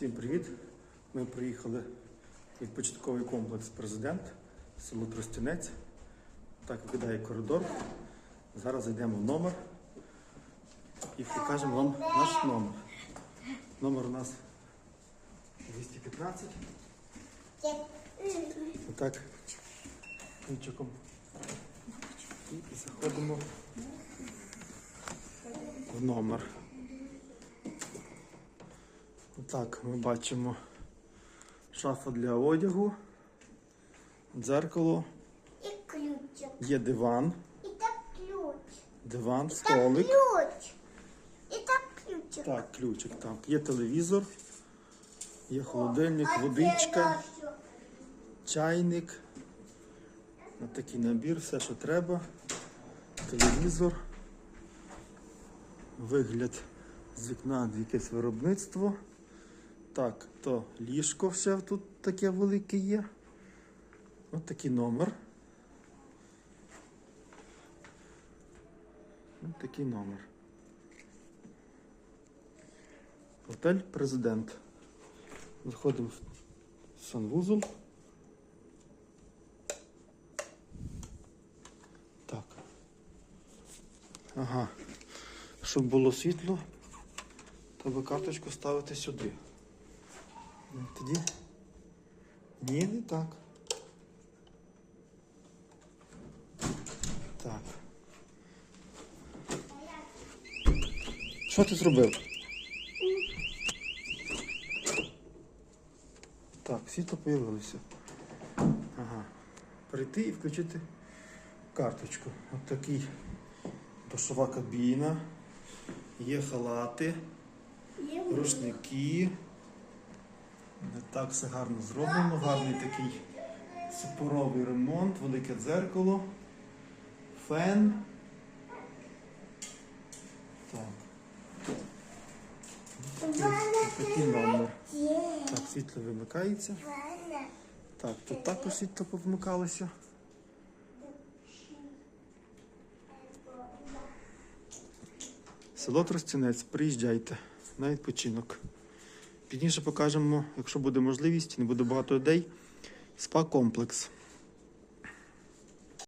Всім привіт! Ми приїхали в відпочинковий комплекс Президент, село Тростянець. Так виглядає коридор. Зараз зайдемо в номер і покажемо вам наш номер. Номер у нас 215. Отак, ключиком. І заходимо в номер. Так, ми бачимо шафа для одягу, дзеркало, І ключик. є диван, І так ключ. диван, Так столик. ключ. І так ключик. Так, ключик, так. Є телевізор, є холодильник, А це водичка, чайник. На такий набір, все, що треба. Телевізор. Вигляд з вікна якесь виробництво. Так, то ліжко ще тут таке велике є. Ось такий номер. Ось такий номер. Готель Президент. Заходимо в санвузол. Так. Ага. Щоб було світло, треба карточку ставити сюди. Ну, Тоді. Ні, не так. Так. Що ти зробив? Так, світло появилося. Ага. Прийти і включити карточку. От такий душова кабіна. Є халати, Є рушники. Не так все гарно зроблено. Гарний такий супоровий ремонт, велике дзеркало, фен. Так. Так, світло вимикається. Так, тут також світло повмикалося. Село Тростянець, приїжджайте на відпочинок. Пізніше покажемо, якщо буде можливість, не буде багато людей, спа-комплекс.